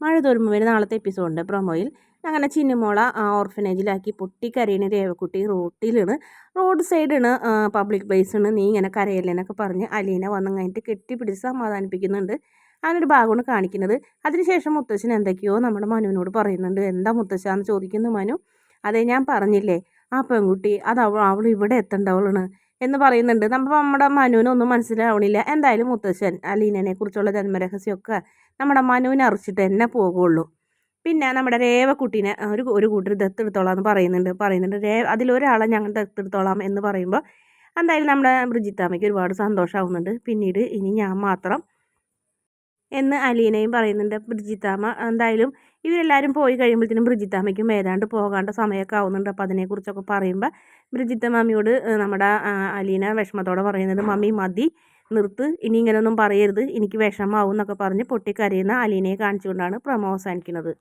മഴ തോരുമ്പോൾ വരുന്ന നാളത്തെ എപ്പിസോഡിന്റെ പ്രൊമോയിൽ അങ്ങനെ ചിന്നുമോള ഓർഫനേജിലാക്കി പൊട്ടി കരയണ രേവക്കുട്ടി റോട്ടിലാണ്. റോഡ് സൈഡാണ് പബ്ലിക് പ്ലേസാണ് നീ ഇങ്ങനെ കരയല്ലേന്നൊക്കെ പറഞ്ഞ് അലീന വന്നു കഴിഞ്ഞിട്ട് കെട്ടിപ്പിടിച്ച് സമാധാനിപ്പിക്കുന്നുണ്ട്. അങ്ങനൊരു ഭാഗമാണ് കാണിക്കുന്നത്. അതിനുശേഷം മുത്തശ്ശൻ എന്തൊക്കെയോ നമ്മുടെ മനുവിനോട് പറയുന്നുണ്ട്. എന്താ മുത്തശ്ശാന്ന് ചോദിക്കുന്നു മനു. അതെ ഞാൻ പറഞ്ഞില്ലേ ആ പെൺകുട്ടി അത് അവൾ അവൾ ഇവിടെ എത്തേണ്ടവളാണ്. എന്ന് പറയുന്നുണ്ട്. നമ്മൾ നമ്മുടെ മനുവിനൊന്നും മനസ്സിലാവണില്ല. എന്തായാലും മുത്തശ്ശൻ അലീനനെ കുറിച്ചുള്ള ജന്മരഹസ്യമൊക്കെ നമ്മുടെ മനുവിനെ അറിച്ചിട്ട് തന്നെ പോകുള്ളൂ. പിന്നെ നമ്മുടെ രേവക്കുട്ടീനെ ഒരു ഒരു കൂട്ടർ ദത്തെടുത്തോളാം എന്ന് പറയുന്നുണ്ട്. പറയുന്നുണ്ട് രേ അതിലൊരാളെ ഞങ്ങൾ ദത്തെടുത്തോളാം എന്ന് പറയുമ്പോൾ എന്തായാലും നമ്മുടെ ബ്രിജിത്താമ്മയ്ക്ക് ഒരുപാട് സന്തോഷമാവുന്നുണ്ട് പിന്നീട് ഇനി ഞാൻ മാത്രം എന്ന് അലീനയും പറയുന്നുണ്ട്. ബ്രിജിത്താമ്മ എന്തായാലും ഇവരെല്ലാവരും പോയി കഴിയുമ്പോഴത്തേനും ബ്രിജിത്താമ്മയ്ക്കും ഏതാണ്ട് പോകാണ്ട സമയമൊക്കെ ആവുന്നുണ്ട്. അപ്പോൾ അതിനെക്കുറിച്ചൊക്കെ പറയുമ്പോൾ ബ്രിജിത്ത മാമിയോട് നമ്മുടെ അലീന വിഷമത്തോടെ പറയുന്നത് മമ്മി മതി നിർത്ത് ഇനി ഇങ്ങനെയൊന്നും പറയരുത് എനിക്ക് വിഷമാവും എന്നൊക്കെ പറഞ്ഞ് പൊട്ടിക്കരയുന്ന അലീനയെ കാണിച്ചുകൊണ്ടാണ് പ്രമോ അവസാനിക്കുന്നത്.